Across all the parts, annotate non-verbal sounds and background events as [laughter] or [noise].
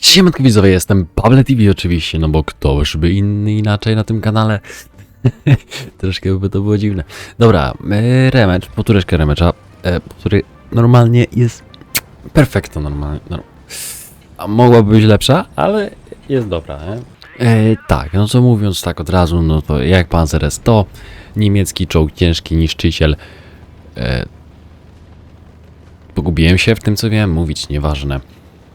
Siemanko widzowie, jestem Pawle TV oczywiście, no bo ktoż by inny inaczej na tym kanale. [laughs] Troszkę by to było dziwne. Dobra, e, remecz, powtóreczkę remecza, e, który normalnie jest perfekto normalnie. No. A mogłaby być lepsza, ale jest dobra? E, tak, no co mówiąc tak od razu, no to jak Panzer S100, niemiecki czołg ciężki niszczyciel. E, pogubiłem się w tym co wiem, mówić nieważne.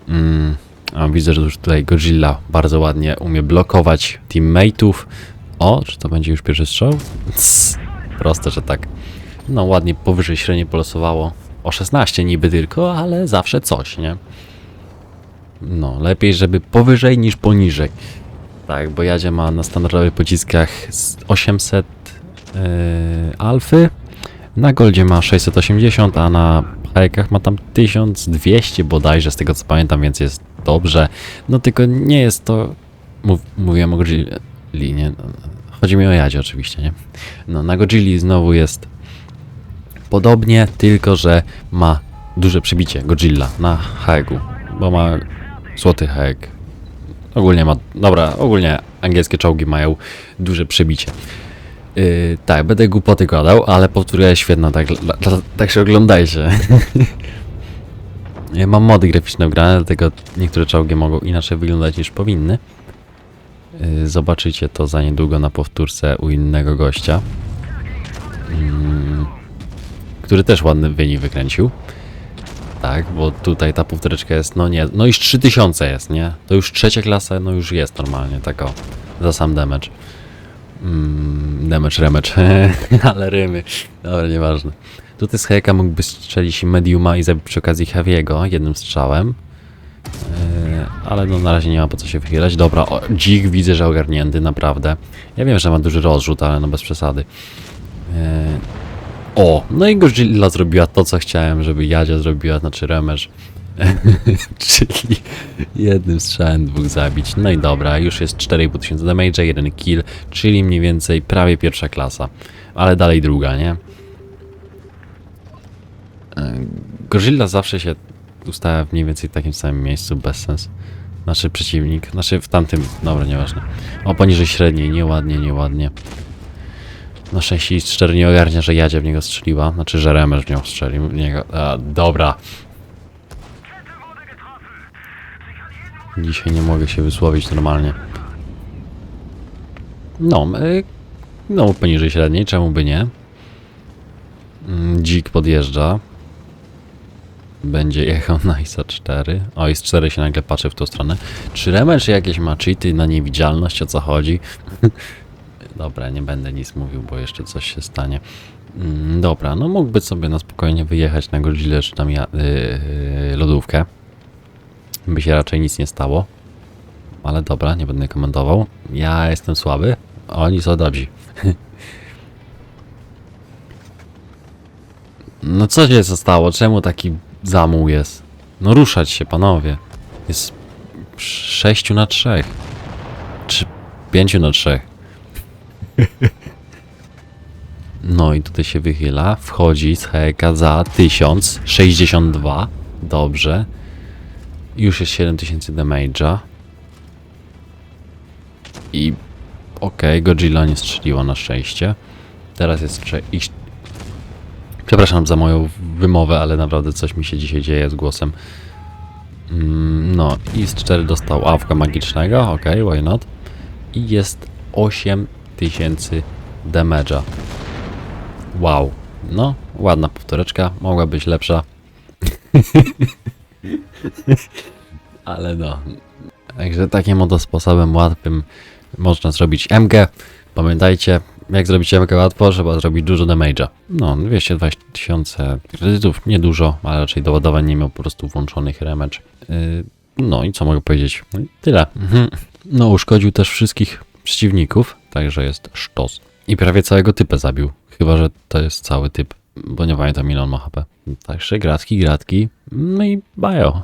Mm, a widzę, że już tutaj Godzilla bardzo ładnie umie blokować teammateów. O, czy to będzie już pierwszy strzał? [laughs] Proste, że tak. No ładnie powyżej średniej polosowało. O 16 niby tylko, ale zawsze coś, nie? No, lepiej, żeby powyżej niż poniżej. Tak, bo Jadzie ma na standardowych pociskach z 800 yy, alfy, na Goldzie ma 680, a na hajkach ma tam 1200 bodajże, z tego co pamiętam, więc jest dobrze. No tylko nie jest to... Mów, mówiłem o Godzilli, nie? Chodzi mi o Jadzie oczywiście, nie? No, na Godzilli znowu jest podobnie, tylko że ma duże przybicie Godzilla na hajku, bo ma złoty hajek. Ogólnie ma... Dobra, ogólnie angielskie czołgi mają duże przebicie. Yy, tak, będę głupoty gadał, ale powtórzę jest świetna, tak, tak się oglądajcie. [laughs] mam mody graficzne wgrane, dlatego niektóre czołgi mogą inaczej wyglądać niż powinny. Yy, zobaczycie to za niedługo na powtórce u innego gościa. Mm, który też ładny wynik wykręcił. Tak, bo tutaj ta powtóreczka jest, no nie, no już 3000 jest, nie? To już trzecia klasa, no już jest normalnie, tak o, za sam damage. Mm, damage, remage, [laughs] ale rymy. Dobra, nieważne. Tutaj z Hejka mógłby strzelić Mediuma i zabić przy okazji Heavy'ego jednym strzałem. Yy, ale no na razie nie ma po co się wychylać. Dobra, o, dzik widzę, że ogarnięty, naprawdę. Ja wiem, że ma duży rozrzut, ale no bez przesady. Yy, o, no i Godzilla zrobiła to, co chciałem, żeby Jadzia zrobiła, znaczy Remesz. [laughs] Czyli jednym strzałem dwóch zabić. No i dobra, już jest 4,5 tysiąca damage, jeden kill, czyli mniej więcej prawie pierwsza klasa. Ale dalej druga, nie? E, Godzilla zawsze się ustawia w mniej więcej takim samym miejscu, bez sens. Naszy przeciwnik, znaczy w tamtym, dobra, nieważne. O, poniżej średniej, nieładnie, nieładnie. Na szczęście szczery nie ogarnia, że Jadzia w niego strzeliła. Znaczy, że Remer w nią strzelił. w Niego. A, dobra. Dzisiaj nie mogę się wysłowić normalnie. No, y, no poniżej średniej, czemu by nie? Mm, Dzik podjeżdża. Będzie jechał na ISA 4. O, IS 4 się nagle patrzy w tą stronę. Czy Remer jakieś ma cheaty na niewidzialność, o co chodzi? [laughs] Dobra, nie będę nic mówił, bo jeszcze coś się stanie. Mm, dobra, no mógłby sobie na spokojnie wyjechać na Godzilla czy tam ja, yy, lodówkę. By się raczej nic nie stało. Ale dobra, nie będę komentował. Ja jestem słaby, a oni są dobrzy. [laughs] no co się stało? Czemu taki zamuł jest? No ruszać się, panowie. Jest 6 na 3. Czy 5 na 3. [laughs] No i tutaj się wychyla, wchodzi z heka za 1062. Dobrze. Już jest 7000 damage'a. I okej, Godzilla nie strzeliła na szczęście. Teraz jest iść. Przepraszam za moją wymowę, ale naprawdę coś mi się dzisiaj dzieje z głosem. Mm, no, i z 4 dostał awka magicznego, okej, why not? I jest 8000 damage'a. Wow. No, ładna powtóreczka, mogła być lepsza. [laughs] Ale no. Także takim oto sposobem łatwym można zrobić MG. Pamiętajcie, jak zrobić MG łatwo, trzeba zrobić dużo damage'a. No, 220 tysiące kredytów, niedużo, ale raczej doładowań nie miał po prostu włączonych remecz. Yy, no i co mogę powiedzieć? No Tyle. Mhm. No, uszkodził też wszystkich przeciwników, także jest sztos. I prawie całego typę zabił. Chyba, że to jest cały typ, bo nie pamiętam ile on ma HP. Także gratki, gratki. No i bajo.